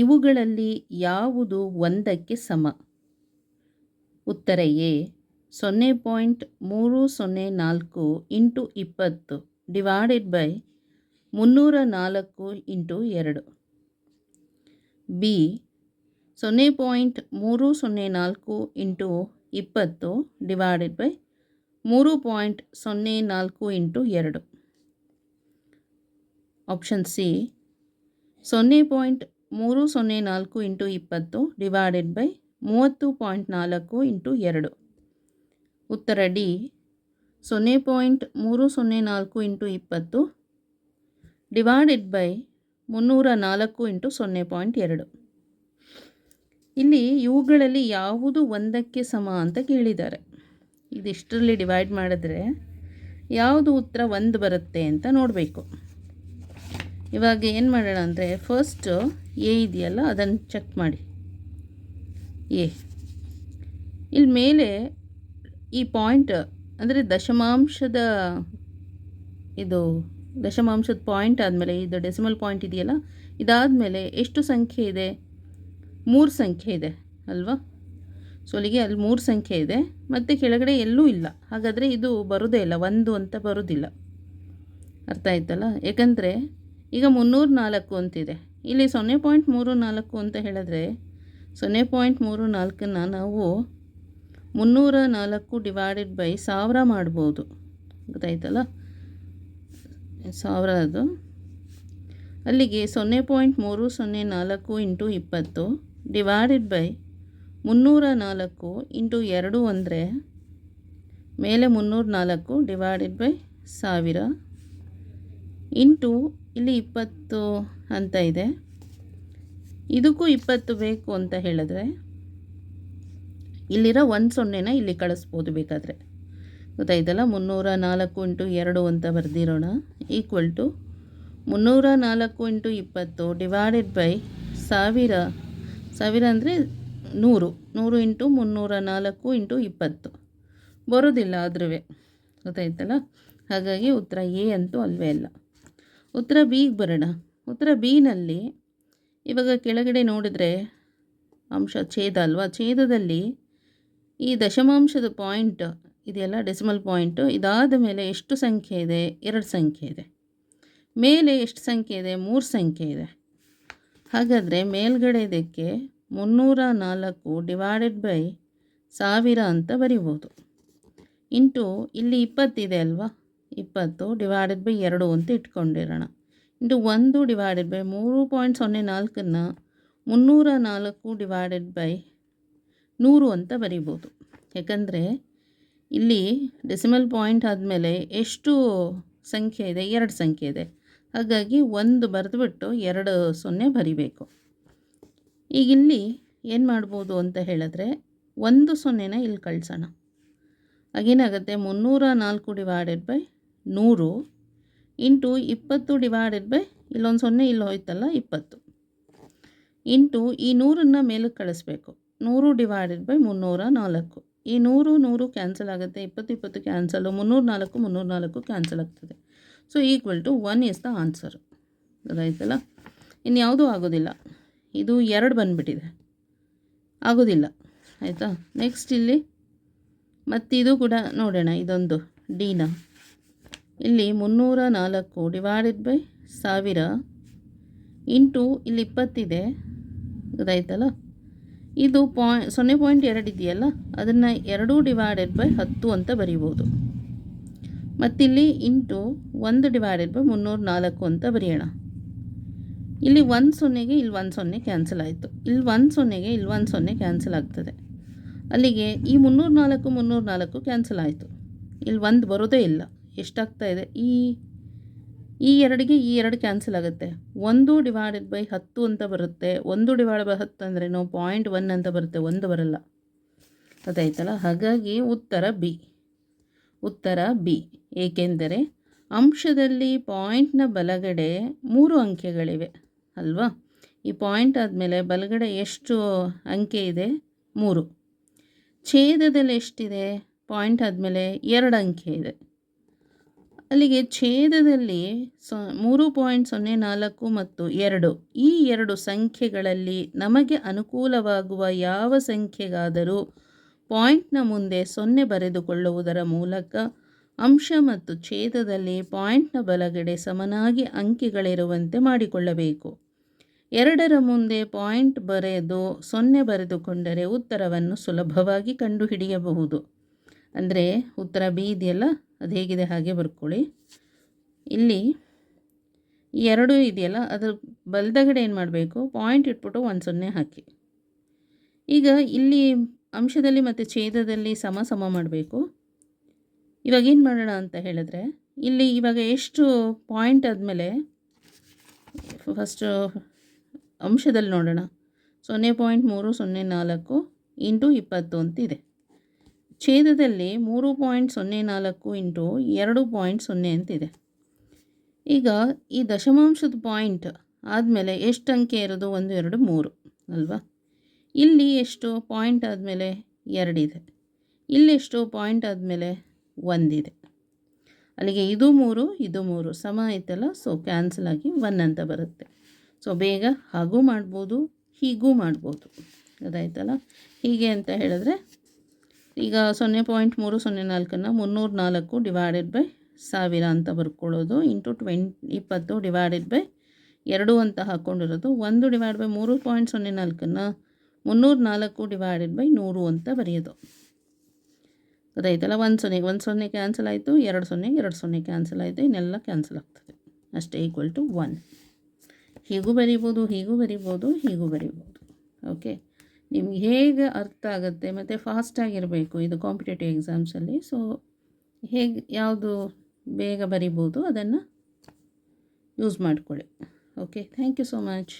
ಇವುಗಳಲ್ಲಿ ಯಾವುದು ಒಂದಕ್ಕೆ ಸಮ? ಉತ್ತರ ಎ, ಸೊನ್ನೆ ಪಾಯಿಂಟ್ ಮೂರು ಸೊನ್ನೆ ನಾಲ್ಕು ಇಂಟು ಇಪ್ಪತ್ತು ಡಿವೈಡೆಡ್ ಬೈ ಮುನ್ನೂರ ನಾಲ್ಕು ಇಂಟು ಎರಡು. ಬಿ, ಸೊನ್ನೆ ಪಾಯಿಂಟ್ ಮೂರು ಸೊನ್ನೆ ನಾಲ್ಕು ಇಂಟು ಇಪ್ಪತ್ತು ಡಿವೈಡೆಡ್ ಬೈ ಮೂರು ಪಾಯಿಂಟ್ ಸೊನ್ನೆ ನಾಲ್ಕು ಇಂಟು ಎರಡು. ಆಪ್ಷನ್ ಸಿ, ಸೊನ್ನೆ ಪಾಯಿಂಟ್ ಮೂರು ಸೊನ್ನೆ ನಾಲ್ಕು ಇಂಟು ಇಪ್ಪತ್ತು ಡಿವೈಡೆಡ್ ಬೈ ಮೂವತ್ತು ಪಾಯಿಂಟ್ ನಾಲ್ಕು ಇಂಟು ಎರಡು. ಉತ್ತರ ಡಿ, ಸೊನ್ನೆ ಪಾಯಿಂಟ್ ಮೂರು ಸೊನ್ನೆ ನಾಲ್ಕು ಇಂಟು ಇಪ್ಪತ್ತು ಡಿವೈಡೆಡ್ ಬೈ ಮುನ್ನೂರ ನಾಲ್ಕು ಇಂಟು ಸೊನ್ನೆ ಪಾಯಿಂಟ್ ಎರಡು. ಇಲ್ಲಿ ಇವುಗಳಲ್ಲಿ ಯಾವುದು ಒಂದಕ್ಕೆ ಸಮ ಅಂತ ಕೇಳಿದ್ದಾರೆ. ಇದಿಷ್ಟರಲ್ಲಿ ಡಿವೈಡ್ ಮಾಡಿದ್ರೆ ಯಾವುದು ಉತ್ತರ ಒಂದು ಬರುತ್ತೆ ಅಂತ ನೋಡಬೇಕು. ಇವಾಗ ಏನು ಮಾಡೋಣ ಅಂದರೆ ಫಸ್ಟು ಎ ಇದೆಯಲ್ಲ, ಅದನ್ನು ಚೆಕ್ ಮಾಡಿ. ಎ ಇಲ್ಲಿ ಮೇಲೆ ಈ ಪಾಯಿಂಟ್ ಅಂದರೆ ದಶಮಾಂಶದ ಇದು, ದಶಮಾಂಶದ ಪಾಯಿಂಟ್ ಆದಮೇಲೆ, ಇದು ಡೆಸಿಮಲ್ ಪಾಯಿಂಟ್ ಇದೆಯಲ್ಲ, ಇದಾದಮೇಲೆ ಎಷ್ಟು ಸಂಖ್ಯೆ ಇದೆ? ಮೂರು ಸಂಖ್ಯೆ ಇದೆ, ಅಲ್ವಾ? ಸೊ ಅಲ್ಲಿಗೆ ಅಲ್ಲಿ ಮೂರು ಸಂಖ್ಯೆ ಇದೆ, ಮತ್ತು ಕೆಳಗಡೆ ಎಲ್ಲೂ ಇಲ್ಲ. ಹಾಗಾದರೆ ಇದು ಬರೋದೇ ಇಲ್ಲ, ಒಂದು ಅಂತ ಬರೋದಿಲ್ಲ. ಅರ್ಥ ಆಯ್ತಲ್ಲ? ಯಾಕಂದರೆ ಈಗ ಮುನ್ನೂರ ನಾಲ್ಕು ಅಂತಿದೆ. ಇಲ್ಲಿ ಸೊನ್ನೆ ಪಾಯಿಂಟ್ ಮೂರು ನಾಲ್ಕು ಅಂತ ಹೇಳಿದ್ರೆ ಸೊನ್ನೆ ಪಾಯಿಂಟ್ ಮೂರು ನಾಲ್ಕನ್ನು ನಾವು ಮುನ್ನೂರ ನಾಲ್ಕು ಡಿವೈಡೆಡ್ ಬೈ ಸಾವಿರ ಮಾಡ್ಬೋದು. ಗೊತ್ತಾಯ್ತಲ್ಲ? ಸಾವಿರ ಅದು. ಅಲ್ಲಿಗೆ ಸೊನ್ನೆ ಪಾಯಿಂಟ್ ಮೂರು ಸೊನ್ನೆ ನಾಲ್ಕು ಇಂಟು ಇಪ್ಪತ್ತು ಡಿವೈಡೆಡ್ ಬೈ ಮುನ್ನೂರ ನಾಲ್ಕು ಇಂಟು ಎರಡು ಅಂದರೆ ಮೇಲೆ ಮುನ್ನೂರ ನಾಲ್ಕು ಡಿವೈಡೆಡ್ ಬೈ ಸಾವಿರ ಇಂಟು ಇಲ್ಲಿ ಇಪ್ಪತ್ತು ಅಂತ ಇದೆ. ಇದಕ್ಕೂ ಇಪ್ಪತ್ತು ಬೇಕು ಅಂತ ಹೇಳಿದ್ರೆ ಇಲ್ಲಿರೋ ಒಂದು ಸೊನ್ನೆನ ಇಲ್ಲಿ ಕಳಿಸ್ಬೋದು ಬೇಕಾದರೆ. ಗೊತ್ತಾಯ್ತಲ್ಲ ಮುನ್ನೂರ ನಾಲ್ಕು ಇಂಟು ಎರಡು ಅಂತ ಬರೆದಿರೋಣ. ಈಕ್ವಲ್ ಟು ಮುನ್ನೂರ ನಾಲ್ಕು ಇಂಟು ಇಪ್ಪತ್ತು ಡಿವೈಡೆಡ್ ಬೈ ಸಾವಿರ ಸಾವಿರ ಅಂದರೆ ನೂರು. ನೂರು ಇಂಟು ಮುನ್ನೂರ ನಾಲ್ಕು ಇಂಟು ಇಪ್ಪತ್ತು. ಬರೋದಿಲ್ಲ ಆದ್ರೂ ಗೊತ್ತಾಯ್ತಲ್ಲ? ಹಾಗಾಗಿ ಉತ್ತರ ಎ ಅಂತೂ ಅಲ್ಲವೇ ಅಲ್ಲ ಉತ್ತರ ಬಿಗೆ ಬರೋಣ. ಉತ್ತರ ಬಿನಲ್ಲಿ ಇವಾಗ ಕೆಳಗಡೆ ನೋಡಿದ್ರೆ ಅಂಶ ಛೇದ ಅಲ್ವಾ? ಛೇದದಲ್ಲಿ ಈ ದಶಮಾಂಶದ ಪಾಯಿಂಟ್ ಇದೆಯಲ್ಲ ಡೆಸಿಮಲ್ ಪಾಯಿಂಟು ಇದಾದ ಮೇಲೆ ಎಷ್ಟು ಸಂಖ್ಯೆ ಇದೆ? ಎರಡು ಸಂಖ್ಯೆ ಇದೆ. ಮೇಲೆ ಎಷ್ಟು ಸಂಖ್ಯೆ ಇದೆ? ಮೂರು ಸಂಖ್ಯೆ ಇದೆ. ಹಾಗಾದರೆ ಮೇಲ್ಗಡೆ ಇದಕ್ಕೆ ಮುನ್ನೂರ ನಾಲ್ಕು ಡಿವೈಡೆಡ್ ಬೈ ಸಾವಿರ ಅಂತ ಬರಿಬೋದು. ಇಂಟು ಇಲ್ಲಿ ಇಪ್ಪತ್ತಿದೆ ಅಲ್ವಾ? ಇಪ್ಪತ್ತು ಡಿವೈಡೆಡ್ ಬೈ ಎರಡು ಅಂತ ಇಟ್ಕೊಂಡಿರೋಣ. ಇಂಟು ಒಂದು ಡಿವೈಡೆಡ್ ಬೈ ಮೂರು ಪಾಯಿಂಟ್ ಸೊನ್ನೆ ನಾಲ್ಕನ್ನು ಮುನ್ನೂರ ನಾಲ್ಕು ಡಿವೈಡೆಡ್ ಬೈ ನೂರು ಅಂತ ಬರಿಬೋದು. ಯಾಕಂದರೆ ಇಲ್ಲಿ ಡೆಸಿಮಲ್ ಪಾಯಿಂಟ್ ಆದಮೇಲೆ ಎಷ್ಟು ಸಂಖ್ಯೆ ಇದೆ? ಎರಡು ಸಂಖ್ಯೆ ಇದೆ. ಹಾಗಾಗಿ ಒಂದು ಬರೆದುಬಿಟ್ಟು ಎರಡು ಸೊನ್ನೆ ಬರಿಬೇಕು. ಈಗ ಇಲ್ಲಿ ಏನು ಮಾಡ್ಬೋದು ಅಂತ ಹೇಳಿದ್ರೆ ಒಂದು ಸೊನ್ನೆನ ಇಲ್ಲಿ ಕಳಿಸೋಣ. ಆಗೇನಾಗುತ್ತೆ ಮುನ್ನೂರ ನಾಲ್ಕು ಡಿವೈಡೆಡ್ ಬೈ ನೂರು ಇಂಟು ಇಪ್ಪತ್ತು ಡಿವೈಡೆಡ್ ಬೈ ಇಲ್ಲೊಂದು ಸೊನ್ನೆ, ಇಲ್ಲಿ ಹೋಯ್ತಲ್ಲ ಇಪ್ಪತ್ತು. ಇಂಟು ಈ ನೂರನ್ನು ಮೇಲಕ್ಕೆ ಕಳಿಸ್ಬೇಕು. ನೂರು ಡಿವೈಡೆಡ್ ಬೈ ಮುನ್ನೂರ ನಾಲ್ಕು. ಈ ನೂರು ನೂರು ಕ್ಯಾನ್ಸಲ್ ಆಗುತ್ತೆ. ಇಪ್ಪತ್ತು ಇಪ್ಪತ್ತು ಕ್ಯಾನ್ಸಲು. ಮುನ್ನೂರು ನಾಲ್ಕು ಮುನ್ನೂರು ನಾಲ್ಕು ಕ್ಯಾನ್ಸಲ್ ಆಗ್ತದೆ. So equal to one is the answer ಗೊತ್ತಾಯ್ತಲ್ಲ ಇನ್ಯಾವುದೂ ಆಗೋದಿಲ್ಲ. ಇದು ಎರಡು ಬಂದುಬಿಟ್ಟಿದೆ. ಆಗೋದಿಲ್ಲ. ಆಯಿತಾ? ನೆಕ್ಸ್ಟ್ ಇಲ್ಲಿ ಮತ್ತಿದು ಕೂಡ ನೋಡೋಣ ಇದೊಂದು. ಡಿನ ಇಲ್ಲಿ ಮುನ್ನೂರ ನಾಲ್ಕು ಡಿವೈಡೆಡ್ ಬೈ ಸಾವಿರ ಇಂಟು ಇಲ್ಲಿ ಇಪ್ಪತ್ತಿದೆ. ಗೊತ್ತಾಯ್ತಲ್ಲ? ಇದು ಪಾಯ್ ಸೊನ್ನೆ ಪಾಯಿಂಟ್ ಎರಡು ಇದೆಯಲ್ಲ? ಅದನ್ನು ಎರಡು ಡಿವೈಡೆಡ್ ಬೈ ಹತ್ತು ಅಂತ ಬರೀಬೋದು. ಮತ್ತಿಲ್ಲಿ ಇಂಟು ಒಂದು ಡಿವೈಡೆಡ್ ಬೈ ಮುನ್ನೂರ ನಾಲ್ಕು ಅಂತ ಬರೆಯೋಣ. ಇಲ್ಲಿ ಒಂದು ಸೊನ್ನೆಗೆ ಇಲ್ಲಿ ಒಂದು ಸೊನ್ನೆ ಕ್ಯಾನ್ಸಲ್ ಆಯಿತು. ಇಲ್ಲಿ ಒಂದು ಸೊನ್ನೆಗೆ ಇಲ್ಲಿ ಒಂದು ಸೊನ್ನೆ ಕ್ಯಾನ್ಸಲ್ ಆಗ್ತದೆ. ಅಲ್ಲಿಗೆ ಈ ಮುನ್ನೂರ ನಾಲ್ಕು ಮುನ್ನೂರ ನಾಲ್ಕು ಕ್ಯಾನ್ಸಲ್ ಆಯಿತು. ಇಲ್ಲಿ ಒಂದು ಬರೋದೇ ಇಲ್ಲ. ಎಷ್ಟಾಗ್ತಾ ಇದೆ? ಈ ಈ ಎರಡಿಗೆ ಈ ಎರಡು ಕ್ಯಾನ್ಸಲ್ ಆಗುತ್ತೆ. ಒಂದು ಡಿವೈಡೆಡ್ ಬೈ ಹತ್ತು ಅಂತ ಬರುತ್ತೆ. ಒಂದು ಡಿವೈಡ್ ಬೈ ಹತ್ತು ಅಂದರೆ ನಾವು ಪಾಯಿಂಟ್ ಒನ್ ಅಂತ ಬರುತ್ತೆ. ಒಂದು ಬರಲ್ಲ. ಗೊತ್ತಾಯ್ತಲ್ಲ ಹಾಗಾಗಿ ಉತ್ತರ ಬಿ ಉತ್ತರ ಬಿ ಏಕೆಂದರೆ ಅಂಶದಲ್ಲಿ ಪಾಯಿಂಟ್ನ ಬಲಗಡೆ ಮೂರು ಅಂಕೆಗಳಿವೆ. ಅಲ್ವಾ? ಈ ಪಾಯಿಂಟ್ ಆದಮೇಲೆ ಬಲಗಡೆ ಎಷ್ಟು ಅಂಕೆ ಇದೆ? ಮೂರು. ಛೇದದಲ್ಲಿ ಎಷ್ಟಿದೆ? ಪಾಯಿಂಟ್ ಆದಮೇಲೆ ಎರಡು ಅಂಕೆ ಇದೆ. ಅಲ್ಲಿಗೆ ಛೇದದಲ್ಲಿ ಸೊ, ಮೂರು ಪಾಯಿಂಟ್ ಸೊನ್ನೆ ನಾಲ್ಕು ಮತ್ತು ಎರಡು. ಈ ಎರಡು ಸಂಖ್ಯೆಗಳಲ್ಲಿ ನಮಗೆ ಅನುಕೂಲವಾಗುವ ಯಾವ ಸಂಖ್ಯೆಗಾದರೂ ಪಾಯಿಂಟ್ನ ಮುಂದೆ ಸೊನ್ನೆ ಬರೆದುಕೊಳ್ಳುವುದರ ಮೂಲಕ ಅಂಶ ಮತ್ತು ಛೇದದಲ್ಲಿ ಪಾಯಿಂಟ್ನ ಬಲಗಡೆ ಸಮನಾಗಿ ಅಂಕಿಗಳಿರುವಂತೆ ಮಾಡಿಕೊಳ್ಳಬೇಕು. ಎರಡರ ಮುಂದೆ ಪಾಯಿಂಟ್ ಬರೆದು ಸೊನ್ನೆ ಬರೆದುಕೊಂಡರೆ ಉತ್ತರವನ್ನು ಸುಲಭವಾಗಿ ಕಂಡುಹಿಡಿಯಬಹುದು. ಅಂದರೆ ಉತ್ತರ ಬಿ ಇದೆಯಲ್ಲ? ಅದು ಹೇಗಿದೆ ಹಾಗೆ ಬರ್ಕೊಳ್ಳಿ. ಇಲ್ಲಿ ಎರಡು ಇದೆಯಲ್ಲ ಅದ್ರ ಬಲದಗಡೆ ಏನು ಮಾಡಬೇಕು? ಪಾಯಿಂಟ್ ಇಟ್ಬಿಟ್ಟು ಒಂದು ಸೊನ್ನೆ ಹಾಕಿ. ಈಗ ಇಲ್ಲಿ ಅಂಶದಲ್ಲಿ ಮತ್ತು ಛೇದದಲ್ಲಿ ಸಮ ಸಮ ಮಾಡಬೇಕು. ಇವಾಗ ಏನು ಮಾಡೋಣ ಅಂತ ಹೇಳಿದ್ರೆ, ಇಲ್ಲಿ ಇವಾಗ ಎಷ್ಟು ಪಾಯಿಂಟ್ ಆದಮೇಲೆ ಫಸ್ಟು ಅಂಶದಲ್ಲಿ ನೋಡೋಣ. ಸೊನ್ನೆ ಪಾಯಿಂಟ್ ಮೂರು, ಸೊನ್ನೆ ನಾಲ್ಕು ಇಂಟು ಇಪ್ಪತ್ತು ಅಂತಿದೆ ಛೇದದಲ್ಲಿ ಮೂರು ಪಾಯಿಂಟ್ ಸೊನ್ನೆ ನಾಲ್ಕು ಇಂಟು ಎರಡು ಪಾಯಿಂಟ್ ಸೊನ್ನೆ ಅಂತಿದೆ. ಈಗ ಈ ದಶಮಾಂಶದ ಪಾಯಿಂಟ್ ಆದಮೇಲೆ ಎಷ್ಟು ಅಂಕೆ ಇರೋದು? ಒಂದು, ಎರಡು, ಮೂರು, ಅಲ್ವಾ? ಇಲ್ಲಿ ಎಷ್ಟು? ಪಾಯಿಂಟ್ ಆದಮೇಲೆ ಎರಡಿದೆ ಇಲ್ಲೆಷ್ಟು ಪಾಯಿಂಟ್ ಆದಮೇಲೆ ಒಂದಿದೆ ಅಲ್ಲಿಗೆ ಇದು ಮೂರು ಇದು ಮೂರು, ಸಮ ಆಯ್ತಲ್ಲ? ಸೊ ಕ್ಯಾನ್ಸಲ್ ಆಗಿ ಒನ್ ಅಂತ ಬರುತ್ತೆ. ಸೊ ಬೇಗ ಹಾಗೂ ಮಾಡ್ಬೋದು, ಹೀಗೂ ಮಾಡ್ಬೋದು. ಅದಾಯ್ತಲ್ಲ? ಹೀಗೆ ಅಂತ ಹೇಳಿದ್ರೆ ಈಗ ಸೊನ್ನೆ ಪಾಯಿಂಟ್ ಮೂರು, ಸೊನ್ನೆ ನಾಲ್ಕನ್ನು ಮುನ್ನೂರ ನಾಲ್ಕು ಡಿವೈಡೆಡ್ ಬೈ ಸಾವಿರ ಅಂತ ಬರ್ಕೊಳ್ಳೋದು. ಇಂಟು ಟ್ವೆಂಟ್ ಇಪ್ಪತ್ತು ಡಿವೈಡೆಡ್ ಬೈ ಎರಡು ಅಂತ ಹಾಕ್ಕೊಂಡಿರೋದು ಒಂದು ಡಿವೈಡ್ ಬೈ ಮೂರು ಪಾಯಿಂಟ್ ಸೊನ್ನೆ ನಾಲ್ಕನ್ನು ಮುನ್ನೂರ ನಾಲ್ಕು ಡಿವೈಡೆಡ್ ಬೈ ನೂರು ಅಂತ ಬರೆಯೋದು. ಅದಾಯ್ತಲ್ಲ ಒಂದು ಸೊನ್ನೆ ಒಂದು ಸೊನ್ನೆ ಕ್ಯಾನ್ಸಲ್ ಆಯಿತು, ಎರಡು ಸೊನ್ನೆ ಎರಡು ಸೊನ್ನೆ ಕ್ಯಾನ್ಸಲ್ ಆಯಿತು, ಇನ್ನೆಲ್ಲ ಕ್ಯಾನ್ಸಲ್ ಆಗ್ತದೆ. ಅಷ್ಟೇ ಈಕ್ವಲ್ ಟು ಒನ್ ಹೀಗೂ ಬರಿಬೋದು ಹೀಗೂ ಬರಿಬೋದು ಹೀಗೂ ಬರಿಬೋದು. ಓಕೆ ನಿಮ್ಗೆ ಹೇಗೆ ಅರ್ಥ ಆಗುತ್ತೆ? ಮತ್ತು ಫಾಸ್ಟಾಗಿರಬೇಕು ಇದು ಕಾಂಪಿಟೇಟಿವ್ ಎಕ್ಸಾಮ್ಸಲ್ಲಿ ಸೊ ಹೇಗೆ, ಯಾವುದು ಬೇಗ ಬರಿಬೋದು ಅದನ್ನು ಯೂಸ್ ಮಾಡಿಕೊಳ್ಳಿ. Okay thank you so much